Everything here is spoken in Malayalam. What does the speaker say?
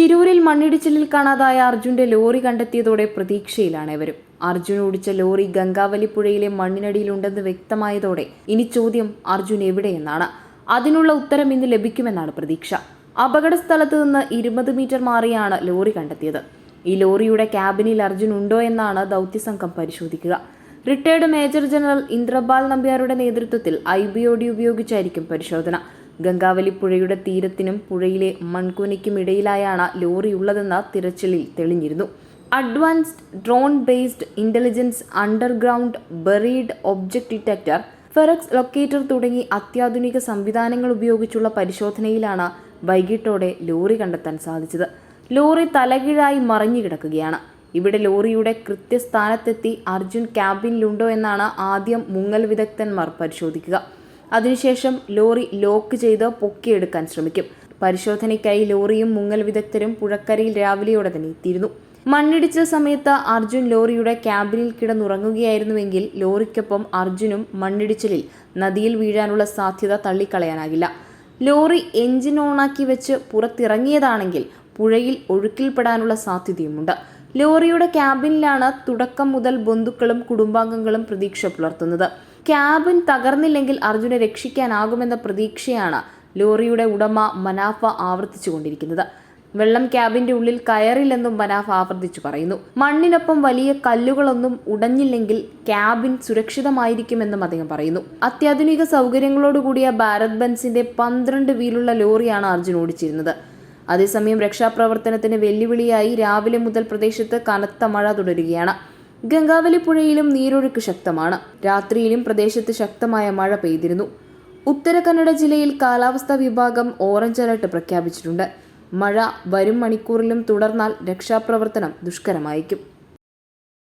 ശിരൂരിൽ മണ്ണിടിച്ചിലിൽ കാണാതായ അർജുന്റെ ലോറി കണ്ടെത്തിയതോടെ പ്രതീക്ഷയിലാണ് ഇവരും. അർജുൻ ഓടിച്ച ലോറി ഗംഗാവലി പുഴയിലെ മണ്ണിനടിയിലുണ്ടെന്ന് വ്യക്തമായതോടെ ഇനി ചോദ്യം അർജുൻ എവിടെയെന്നാണ്. അതിനുള്ള ഉത്തരം ഇന്ന് ലഭിക്കുമെന്നാണ് പ്രതീക്ഷ. അപകട സ്ഥലത്ത് നിന്ന് ഇരുപത് മീറ്റർ മാറിയാണ് ലോറി കണ്ടെത്തിയത്. ഈ ലോറിയുടെ ക്യാബിനിൽ അർജുൻ ഉണ്ടോ എന്നാണ് ദൗത്യസംഘം പരിശോധിക്കുക. റിട്ടയർഡ് മേജർ ജനറൽ ഇന്ദ്രപാൽ നമ്പ്യാരുടെ നേതൃത്വത്തിൽ ഐ ബി ഒ ഡി ഉപയോഗിച്ചായിരിക്കും പരിശോധന. ഗംഗാവലി പുഴയുടെ തീരത്തിനും പുഴയിലെ മൺകുനയ്ക്കുമിടയിലായാണ് ലോറിയുള്ളതെന്ന തിരച്ചിലിൽ തെളിഞ്ഞിരുന്നു. Advanced drone based intelligence underground buried object detector ferrex locator തുടങ്ങി അത്യാധുനിക സംവിധാനങ്ങൾ ഉപയോഗിച്ചുള്ള പരിശോധനയിലാണ് വൈകിട്ടോടെ ലോറി കണ്ടെത്താൻ സാധിച്ചത്. ലോറി തലകീഴായി മറിഞ്ഞു കിടക്കുകയാണ് ഇവിടെ ലോറിയുടെ കൃത്യസ്ഥാനത്തെത്തി അർജുൻ ക്യാബിനിലുണ്ടോ എന്നാണ് ആദ്യം മുങ്ങൽ വിദഗ്ധന്മാർ പരിശോധിക്കുക. അതിനുശേഷം ലോറി ലോക്ക് ചെയ്ത് പൊക്കിയെടുക്കാൻ ശ്രമിക്കും. പരിശോധനയ്ക്കായി ലോറിയും മുങ്ങൽ വിദഗ്ധരും പുഴക്കരയിൽ രാവിലെയോടെ തന്നെ എത്തിയിരുന്നു. മണ്ണിടിച്ച സമയത്ത് അർജുൻ ലോറിയുടെ ക്യാബിനിൽ കിടന്നുറങ്ങുകയായിരുന്നുവെങ്കിൽ ലോറിക്കൊപ്പം അർജുനും മണ്ണിടിച്ചിലിൽ നദിയിൽ വീഴാനുള്ള സാധ്യത തള്ളിക്കളയാനാകില്ല. ലോറി എഞ്ചിൻ ഓണാക്കി വെച്ച് പുറത്തിറങ്ങിയതാണെങ്കിൽ പുഴയിൽ ഒഴുക്കിൽപ്പെടാനുള്ള സാധ്യതയുമുണ്ട്. ലോറിയുടെ ക്യാബിനിലാണ് തുടക്കം മുതൽ ബന്ധുക്കളും കുടുംബാംഗങ്ങളും പ്രതീക്ഷ പുലർത്തുന്നത്. ക്യാബിൻ തകർന്നില്ലെങ്കിൽ അർജുനെ രക്ഷിക്കാനാകുമെന്ന പ്രതീക്ഷയാണ് ലോറിയുടെ ഉടമ മനാഫ ആവർത്തിച്ചുകൊണ്ടിരിക്കുന്നത്. വെള്ളം ക്യാബിന്റെ ഉള്ളിൽ കയറില്ലെന്നും മനാഫ് ആവർത്തിച്ചു പറയുന്നു. മണ്ണിനൊപ്പം വലിയ കല്ലുകളൊന്നും ഉടഞ്ഞില്ലെങ്കിൽ ക്യാബിൻ സുരക്ഷിതമായിരിക്കുമെന്നും അദ്ദേഹം പറയുന്നു. അത്യാധുനിക സൗകര്യങ്ങളോടുകൂടിയ ഭാരത് ബെൻസിന്റെ പന്ത്രണ്ട് വീലുള്ള ലോറിയാണ് അർജുൻ ഓടിച്ചിരുന്നത്. അതേസമയം രക്ഷാപ്രവർത്തനത്തിന് വെല്ലുവിളിയായി രാവിലെ മുതൽ പ്രദേശത്ത് കനത്ത മഴ തുടരുകയാണ്. ഗംഗാവലി പുഴയിലും നീരൊഴുക്ക് ശക്തമാണ്. രാത്രിയിലും പ്രദേശത്ത് ശക്തമായ മഴ പെയ്തിരുന്നു. ഉത്തര കന്നഡ ജില്ലയിൽ കാലാവസ്ഥാ വിഭാഗം ഓറഞ്ച് അലർട്ട് പ്രഖ്യാപിച്ചിട്ടുണ്ട്. മഴ വരും മണിക്കൂറിലും തുടർന്നാൽ രക്ഷാപ്രവർത്തനം ദുഷ്കരമായിരിക്കും.